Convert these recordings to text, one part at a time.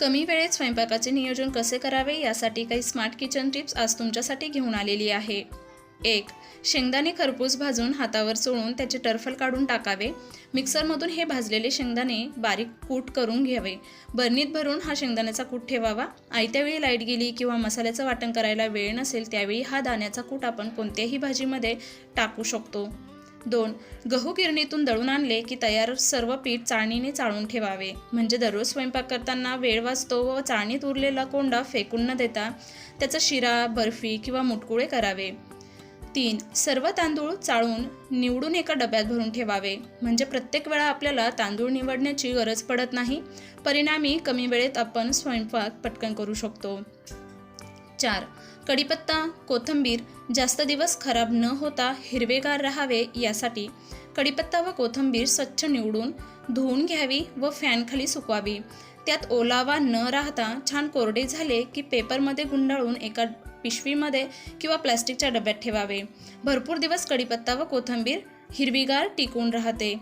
कमी वेळेत स्वयंपाकाचे नियोजन कसे करावे यासाठी काही स्मार्ट किचन टिप्स आज तुमच्यासाठी घेऊन आलेली आहे. एक शेंगदाणे खरपूस भाजून हातावर चोळून त्याचे टर्फल काढून टाकावे. मिक्सरमधून हे भाजलेले शेंगदाणे बारीक कूट करून घ्यावे. बरणीत भरून हा शेंगदाण्याचा कूट ठेवावा. आयत्यावेळी लाइट गेली किंवा मसाल्याचं वाटण करायला वेळ नसेल त्यावेळी हा दाण्याचा कूट आपण कोणत्याही भाजीमध्ये टाकू शकतो. दोन गहू गिरणीतून दळून आणले की तयार सर्व पीठ चाळणीने चाळून ठेवावे. म्हणजे दररोज स्वयंपाक करताना वेळ वाचतो व चाळणीत उरलेला कोंडा फेकून न देता त्याचा शिरा बर्फी किंवा मुटकुळे करावे. तीन सर्व तांदूळ चाळून निवडून एका डब्यात भरून ठेवावे. म्हणजे प्रत्येक वेळा आपल्याला तांदूळ निवडण्याची गरज पडत नाही. परिणामी कमी वेळेत आपण स्वयंपाक पटकन करू शकतो. चार. कढीपत्ता कोथिंबीर जास्त दिवस खराब न होता हिरवेगार राहावे यासाठी कढीपत्ता व कोथिंबीर स्वच्छ निवडून धुवून घ्यावी व फॅनखाली सुकवावी. त्यात ओलावा न राहता छान कोरडे झाले की पेपरमध्ये गुंडाळून एका पिशवीमध्ये किंवा प्लॅस्टिकच्या डब्यात ठेवावे. भरपूर दिवस कढीपत्ता व कोथिंबीर हिरवीगार टिकून राहते.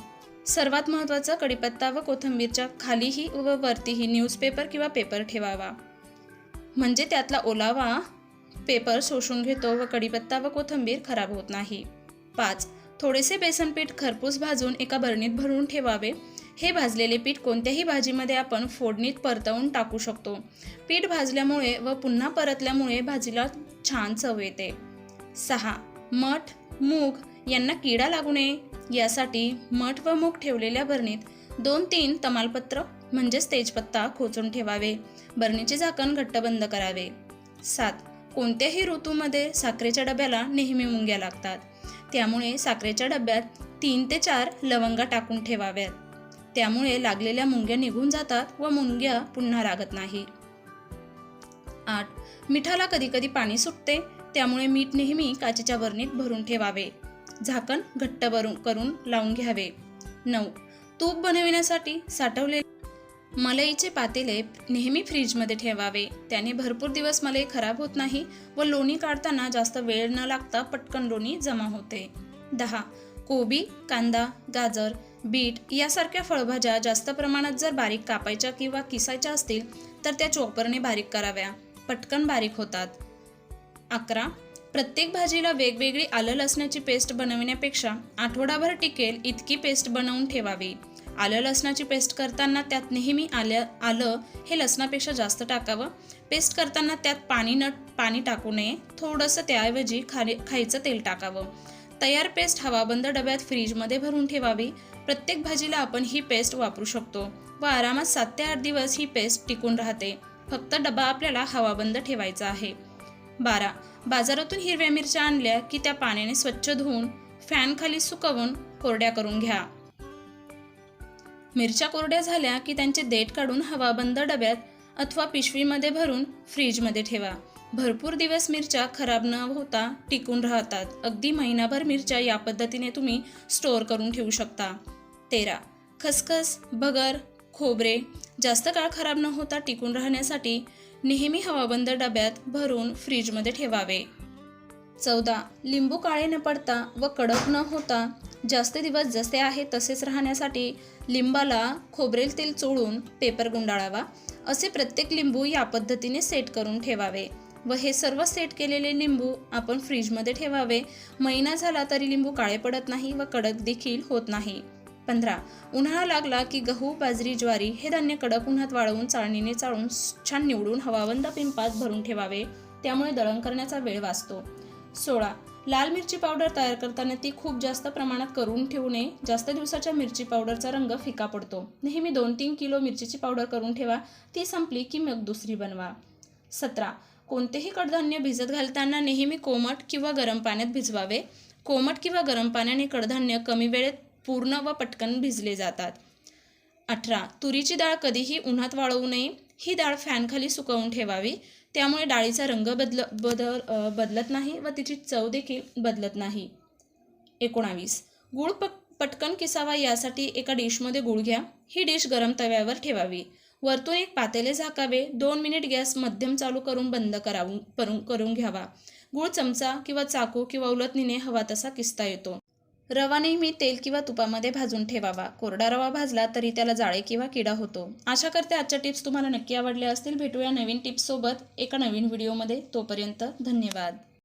सर्वात महत्त्वाचं कढीपत्ता व कोथिंबीरच्या खालीही व वरतीही न्यूजपेपर किंवा पेपर ठेवावा. म्हणजे त्यातला ओलावा पेपर शोषून घेतो व कढीपत्ता व कोथिंबीर खराब होत नाही. पाच थोडेसे बेसन पीठ खरपूस भाजून एका बरणीत भरून ठेवावे. हे भाजलेले पीठ कोणत्याही भाजीमध्ये आपण फोडणीत परतवून टाकू शकतो. पीठ भाजल्यामुळे व पुन्हा परतल्यामुळे भाजीला छान चव येते. सहा मठ मूग यांना किडा लागू नये. यासाठी मठ व मूग ठेवलेल्या भरणीत दोन तीन तमालपत्र म्हणजेच तेजपत्ता खोचून ठेवावे. बरणीचे झाकण घट्ट बंद करावे. सात. कोणत्याही ऋतूमध्ये साखरेच्या डब्याला नेहमी मुंग्या लागतात. त्यामुळे साखरेच्या डब्यात तीन ते चार लवंगा टाकून ठेवाव्यात. त्यामुळे लागलेल्या मुंग्या निघून जातात व मुंग्या पुन्हा लागत नाही. आठ. मिठाला कधीकधी पाणी सुटते त्यामुळे मीठ नेहमी काचेच्या बरणीत भरून ठेवावे. झाकण घट्ट भरून करून लावून घ्यावे. नऊ. तूप बनविण्यासाठी साठवलेले मलईचे पातेले नेहमी फ्रीजमध्ये ठेवावे. त्याने भरपूर दिवस मलई खराब होत नाही व लोणी काढताना जास्त वेळ न लागता पटकन लोणी जमा होते. दहा. कोबी कांदा गाजर बीट यासारख्या फळभाज्या जास्त प्रमाणात जर बारीक कापायच्या किंवा किसायच्या असतील तर त्या चॉपरने बारीक कराव्या. पटकन बारीक होतात. अकरा. प्रत्येक भाजीला वेगवेगळी आलं लसणाची पेस्ट बनविण्यापेक्षा आठवडाभर टिकेल इतकी पेस्ट बनवून ठेवावी. आलं लसणाची पेस्ट करताना त्यात नेहमी आल्या आलं हे लसणापेक्षा जास्त टाकावं. पेस्ट करताना त्यात पाणी न पाणी टाकू नये. थोडंसं त्याऐवजी खाली खायचं तेल टाकावं. तयार पेस्ट हवाबंद डब्यात फ्रीजमध्ये भरून ठेवावी. प्रत्येक भाजीला आपण ही पेस्ट वापरू शकतो व आरामात सात ते आठ दिवस ही पेस्ट टिकून राहते. फक्त डबा आपल्याला हवाबंद ठेवायचा आहे. बारा. बाजारातून हिरव्या मिरच्या आणल्या की त्या पाण्याने स्वच्छ धुवून फॅनखाली सुकवून कोरड्या करून घ्या. मिरच्या कोरड्या झाल्या की त्यांचे देठ काढून हवाबंद डब्यात अथवा पिशवीमध्ये भरून फ्रीजमध्ये ठेवा. भरपूर दिवस मिरच्या खराब न होता टिकून राहतात. अगदी महिनाभर मिरच्या या पद्धतीने तुम्ही स्टोअर करून ठेवू शकता. तेरा. खसखस बगर खोबरे जास्त काळ खराब न होता टिकून राहण्यासाठी नेहमी हवाबंद डब्यात भरून फ्रीजमध्ये ठेवावे. चौदा. लिंबू काळे न पडता व कडक न होता जास्त दिवस जसे आहे तसेच राहण्यासाठी लिंबाला खोबरेल तेल चोळून पेपर गुंडाळावा. असे प्रत्येक लिंबू या पद्धतीने सेट करून ठेवावे. व हे सर्व सेट केलेले लिंबू आपण फ्रीजमध्ये ठेवावे. महिना झाला तरी लिंबू काळे पडत नाही व कडक देखील होत नाही. पंधरा. उन्हाळा लागला की गहू बाजरी ज्वारी हे धान्य कडक उन्हात वाळवून चाळणीने चाळून छान निवडून हवाबंद पिंपात भरून ठेवावे. त्यामुळे दळण करण्याचा वेळ वाचतो. सोळा. लाल मिरची पावडर तयार करताना ती खूप जास्त प्रमाणात करून ठेवू नये. जास्त दिवसाच्या मिरची पावडरचा रंग फिका पडतो. नेहमी दोन तीन किलो मिरचीची पावडर करून ठेवा. ती संपली की मग दुसरी बनवा. सतरा. कोणतेही कडधान्य भिजत घालताना नेहमी कोमट किंवा गरम पाण्यात भिजवावे. कोमट किंवा गरम पाण्याने कडधान्य कमी वेळेत पूर्ण व पटकन भिजले जातात. अठरा. तुरीची डाळ कधीही उन्हात वाळवू नये. ही डाळ फॅनखाली सुकवून ठेवावी. त्यामुळे डाळीचा रंग बदल बदल बदलत नाही व तिची चव देखील बदलत नाही. एकोणावीस. गूळ पक पटकन किसावा यासाठी एका डिशमध्ये गूळ घ्या. ही डिश गरम तव्यावर ठेवावी. वरतून एक पातेले झाकावे. दोन मिनिट गॅस मध्यम चालू करून बंद करावून करून करून घ्यावा. गूळ चमचा किंवा चाकू किंवा उलटणीने हवा तसा किसता येतो. रवा नेहमी तेल किंवा तुपामध्ये भाजून ठेवावा. कोरडा रवा भाजला तरी त्याला जाळे किंवा किडा होतो. आशा करते आजच्या टिप्स तुम्हाला नक्की आवडल्या असतील. भेटूया नवीन टिप्ससोबत एका नवीन व्हिडिओमध्ये. तोपर्यंत धन्यवाद.